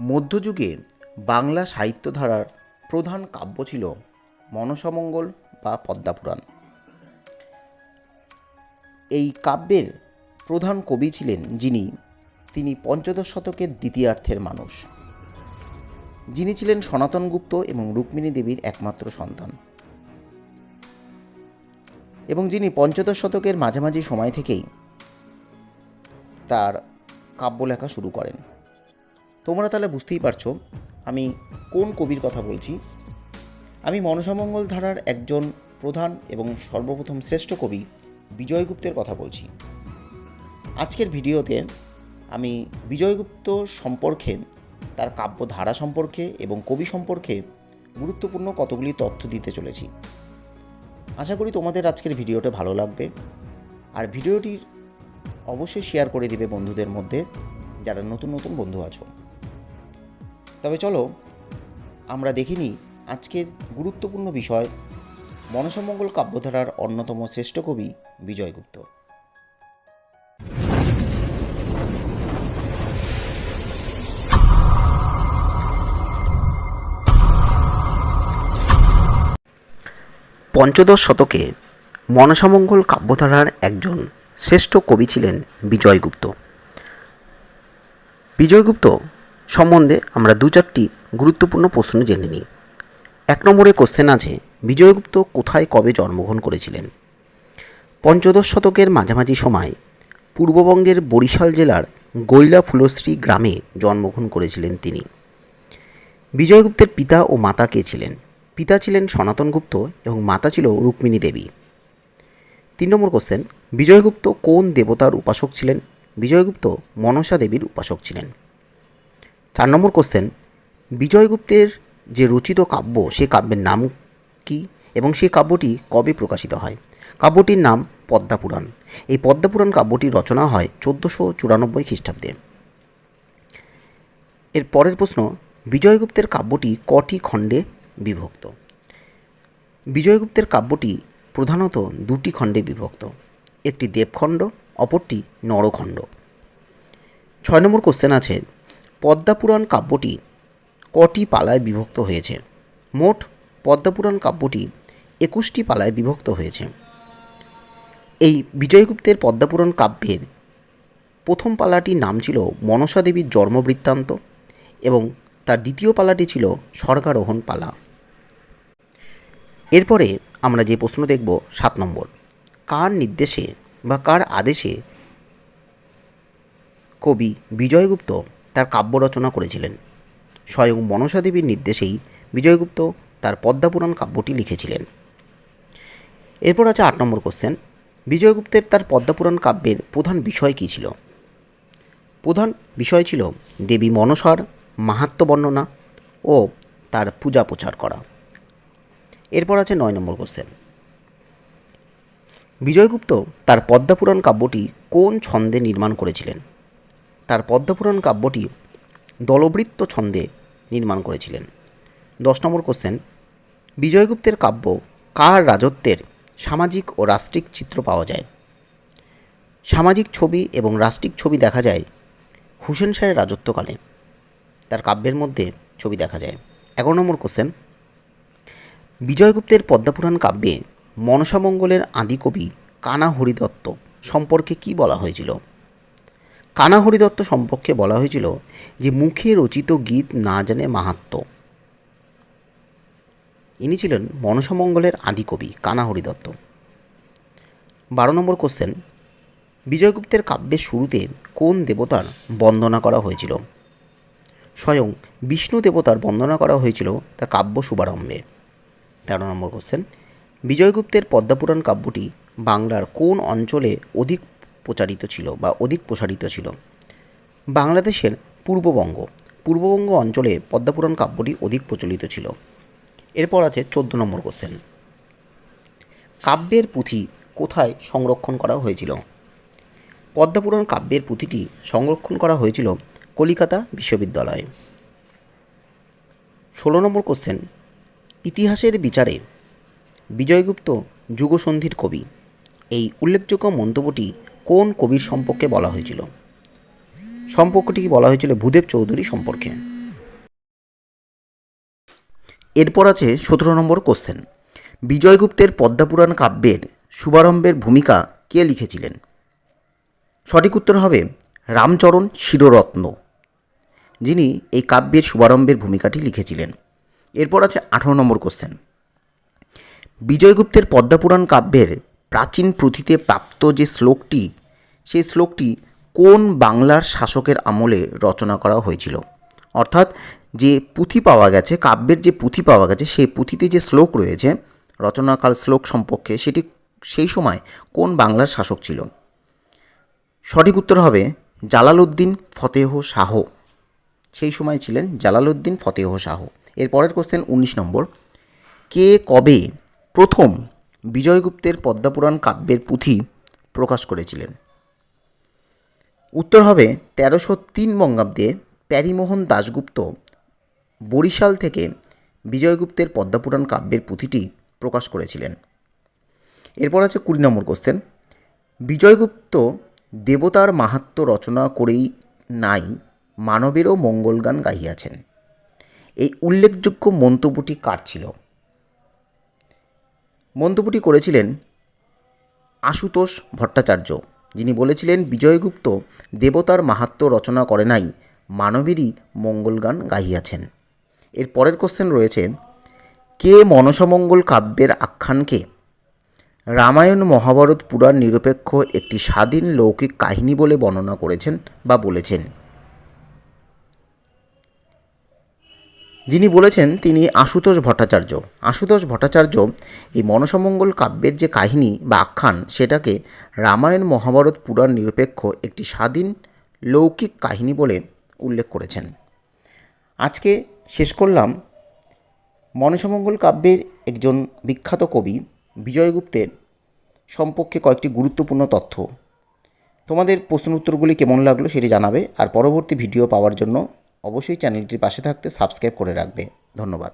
মধ্যযুগে বাংলা সাহিত্যধারার প্রধান কাব্য ছিল মনসামঙ্গল বা পদ্মাপুরাণ। এই কাব্যের প্রধান কবি ছিলেন যিনি, তিনি পঞ্চদশ শতকের দ্বিতীয়ার্ধের মানুষ। যিনি ছিলেন সনাতন গুপ্ত এবং রুক্মিণী দেবীর একমাত্র সন্তান। এবং যিনি পঞ্চদশ শতকের মাঝামাঝি সময় থেকেই তার কাব্য লেখা শুরু করেন। তোমরা তাহলে বুঝতেই পারছ, আমি কোন কবির কথা বলছি। আমি মনসামঙ্গল ধারার একজন প্রধান এবং সর্বপ্রথম শ্রেষ্ঠ কবি বিজয়গুপ্তের কথা বলছি। আজকের ভিডিওতে আমি বিজয়গুপ্ত সম্পর্কে, তার কাব্য ধারা সম্পর্কে এবং কবি সম্পর্কে গুরুত্বপূর্ণ কতগুলি তথ্য দিতে চলেছি। আশা করি তোমাদের আজকের ভিডিওটা ভালো লাগবে। আর ভিডিওটির অবশ্যই শেয়ার করে দিবে বন্ধুদের মধ্যে, যারা নতুন নতুন বন্ধু আছো। তবে চলো, আমরা দেখিনি আজকের গুরুত্বপূর্ণ বিষয়, মনসমঙ্গল কাব্যধারার অন্যতম শ্রেষ্ঠ কবি বিজয়গুপ্ত পঞ্চদশ শতকে মনসামঙ্গল কাব্যধারার একজন শ্রেষ্ঠ কবি ছিলেন বিজয়গুপ্ত বিজয়গুপ্ত সম্বন্ধে আমরা দু চারটি গুরুত্বপূর্ণ প্রশ্ন জেনে নিই। এক নম্বরে কোশ্চেন আছে, বিজয়গুপ্ত কোথায় কবে জন্মগ্রহণ করেছিলেন? পঞ্চদশ শতকের মাঝামাঝি সময় পূর্ববঙ্গের বরিশাল জেলার গৈলা ফুলশ্রী গ্রামে জন্মগ্রহণ করেছিলেন তিনি। বিজয়গুপ্তের পিতা ও মাতা কে ছিলেন? পিতা ছিলেন সনাতন গুপ্ত এবং মাতা ছিল রুক্মিণী দেবী। তিন নম্বর কোশ্চেন বিজয়গুপ্ত কোন দেবতার উপাসক ছিলেন? বিজয়গুপ্ত মনসা দেবীর উপাসক ছিলেন। চার নম্বর কোশ্চেন বিজয়গুপ্তের যে রচিত কাব্য, সে কাব্যের নাম কি এবং সেই কাব্যটি কবে প্রকাশিত হয়? কাব্যটির নাম পদ্মাপুরাণ এই পদ্মাপুরাণ কাব্যটি রচনা হয় চোদ্দোশো চুরানব্বই খ্রিস্টাব্দে। এর পরের প্রশ্ন বিজয়গুপ্তের কাব্যটি কটি খণ্ডে বিভক্ত? বিজয়গুপ্তের কাব্যটি প্রধানত দুটি খণ্ডে বিভক্ত। একটি দেবখণ্ড, অপরটি নরখণ্ড। ছয় নম্বর কোশ্চেন আছে পদ্মাপুরাণ কাব্যটি কটি পালায় বিভক্ত হয়েছে? মোট পদ্মাপুরাণ কাব্যটি একুশটি পালায় বিভক্ত হয়েছে। এই বিজয়গুপ্তের পদ্মাপুরাণ কাব্যের প্রথম পালাটির নাম ছিল মনসা দেবীর জন্মবৃত্তান্ত এবং তার দ্বিতীয় পালাটি ছিল স্বর্গারোহণ পালা। এরপরে আমরা যে প্রশ্ন দেখব সাত নম্বর, কার নির্দেশে বা কার আদেশে কবি বিজয়গুপ্ত তার কাব্য রচনা করেছিলেন। স্বয়ং মনসা দেবীর নির্দেশেই বিজয়গুপ্ত তার পদ্মাপুরাণ কাব্যটি লিখেছিলেন। এরপর আছে আট নম্বর কোশ্চেন বিজয়গুপ্তের তার পদ্মাপুরাণ কাব্যের প্রধান বিষয় কী ছিল? প্রধান বিষয় ছিল দেবী মনসার মাহাত্ম্য বর্ণনা ও তার পূজা প্রচার করা। এরপর আছে নয় নম্বর কোশ্চেন বিজয়গুপ্ত তার পদ্মাপুরাণ কাব্যটি কোন ছন্দে নির্মাণ করেছিলেন? পদ্মপুরাণ কাব্যটি দলবৃত্ত ছন্দে নির্মাণ করেছিলেন। দশ নম্বর কোশ্চেন বিজয়গুপ্তের কাব্য কার রাজত্বের সামাজিক ও রাষ্ট্রিক চিত্র পাওয়া যায়? সামাজিক ছবি এবং রাষ্ট্রিক ছবি দেখা যায় হুসেন শাহের রাজত্বকালে। তার কাব্যের মধ্যে ছবি দেখা যায়। এগারো নম্বর কোশ্চেন বিজয়গুপ্তের পদ্মাপুরাণ কাব্যে মনসামঙ্গলের আদিকবি কানা হরিদত্ত সম্পর্কে কি বলা হয়েছিল? কানা হরিদত্ত সম্পর্কে বলা হয়েছিল যে মুখে রচিত গীত না জানে মাহাত্ম। ইনি ছিলেন মনসামঙ্গলের আদিকবি কানা হরিদত্ত বারো নম্বর কোশ্চেন বিজয়গুপ্তের কাব্যের শুরুতে কোন দেবতার বন্দনা করা হয়েছিল? স্বয়ং বিষ্ণু দেবতার বন্দনা করা হয়েছিল তার কাব্য শুভারম্ভে। তেরো নম্বর কোশ্চেন বিজয়গুপ্তের পদ্মাপুরাণ কাব্যটি বাংলার কোন অঞ্চলে অধিক প্রচারিত ছিল বা অধিক প্রসারিত ছিল। বাংলাদেশের পূর্ববঙ্গ পূর্ববঙ্গ অঞ্চলে পদ্মাপুরাণ কাব্যটি অধিক প্রচলিত ছিল। এরপর আছে চোদ্দ নম্বর কোশ্চেন কাব্যের পুঁথি কোথায় সংরক্ষণ করা হয়েছিল? পদ্মাপুরাণ কাব্যের পুঁথিটি সংরক্ষণ করা হয়েছিল কলিকাতা বিশ্ববিদ্যালয়ে। ষোলো নম্বর কোশ্চেন ইতিহাসের বিচারে বিজয়গুপ্ত যুগসন্ধির কবি এই উল্লেখযোগ্য মন্তব্যটি কোন কবির সম্পর্কে বলা হয়েছিল? সম্পর্কটি বলা হয়েছিল ভূদেব চৌধুরী সম্পর্কে। এরপর আছে সতেরো নম্বর কোশ্চেন বিজয়গুপ্তের পদ্মাপুরাণ কাব্যের শুভারম্ভের ভূমিকা কে লিখেছিলেন? সঠিক উত্তর হবে রামচরণ শিররত্ন। যিনি এই কাব্যের শুভারম্ভের ভূমিকাটি লিখেছিলেন। এরপর আছে আঠারো নম্বর কোশ্চেন বিজয়গুপ্তের পদ্মাপুরাণ কাব্যের প্রাচীন পুঁথিতে প্রাপ্ত যে শ্লোকটি সেই শ্লোকটি কোন বাংলার শাসকের আমলে রচনা করা হয়েছিল? অর্থাৎ যে পুঁথি পাওয়া গেছে, কাব্যের যে পুঁথি পাওয়া গেছে, সেই পুঁথিতে যে শ্লোক রয়েছে, রচনাকাল শ্লোক সম্পর্কে সেটি সেই সময় কোন বাংলার শাসক ছিল? সঠিক উত্তর হবে জালালউদ্দিন ফতেহ শাহ। সেই সময় ছিলেন জালালউদ্দিন ফতেহ শাহ। এর পরের কোশ্চেন উনিশ নম্বর। কে কবে প্রথম বিজয়গুপ্তের পদ্মাপুরাণ কাব্যের পুঁথি প্রকাশ করেছিলেন? উত্তর হবে তেরোশো তিন বঙ্গাব্দে প্যারিমোহন দাশগুপ্ত, বরিশাল থেকে বিজয়গুপ্তের পদ্মাপুরাণ কাব্যের পুঁথিটি প্রকাশ করেছিলেন। এরপর আছে কুড়ি নম্বর কোশ্চেন বিজয়গুপ্ত দেবতার মাহাত্ম্য রচনা করেই নাই মানবেরও মঙ্গলগান গাইয়াছেন। এই উল্লেখযোগ্য মন্তব্যটি কার ছিল? মন্তব্যটি করেছিলেন আশুতোষ ভট্টাচার্য। যিনি বলেছিলেন, বিজয়গুপ্ত দেবতার মাহাত্ম রচনা করে নাই, মানবেরই মঙ্গলগান গাইয়াছেন এর পরের কোশ্চেন রয়েছে, কে মনসমঙ্গল কাব্যের আখ্যানকে? রামায়ণ মহাভারত পুরাণ নিরপেক্ষ একটি স্বাধীন লৌকিক কাহিনী বলে বর্ণনা করেছেন বা বলেছেন। যিনি বলেছেন তিনি আশুতোষ ভট্টাচার্য। আশুতোষ ভট্টাচার্য এই মনসমঙ্গল কাব্যের যে কাহিনী বা আখ্যান, সেটাকে রামায়ণ মহাভারত পুরাণ নিরপেক্ষ একটি স্বাধীন লৌকিক কাহিনী বলে উল্লেখ করেছেন। আজকে শেষ করলাম মনসমঙ্গল কাব্যের একজন বিখ্যাত কবি বিজয়গুপ্তের সম্পর্কে কয়েকটি গুরুত্বপূর্ণ তথ্য। তোমাদের প্রশ্ন উত্তরগুলি কেমন লাগল সেটি জানাবে, আর পরবর্তী ভিডিও পাওয়ার জন্য অবশ্যই চ্যানেলটির পাশে থাকতে সাবস্ক্রাইব করে রাখবে। ধন্যবাদ।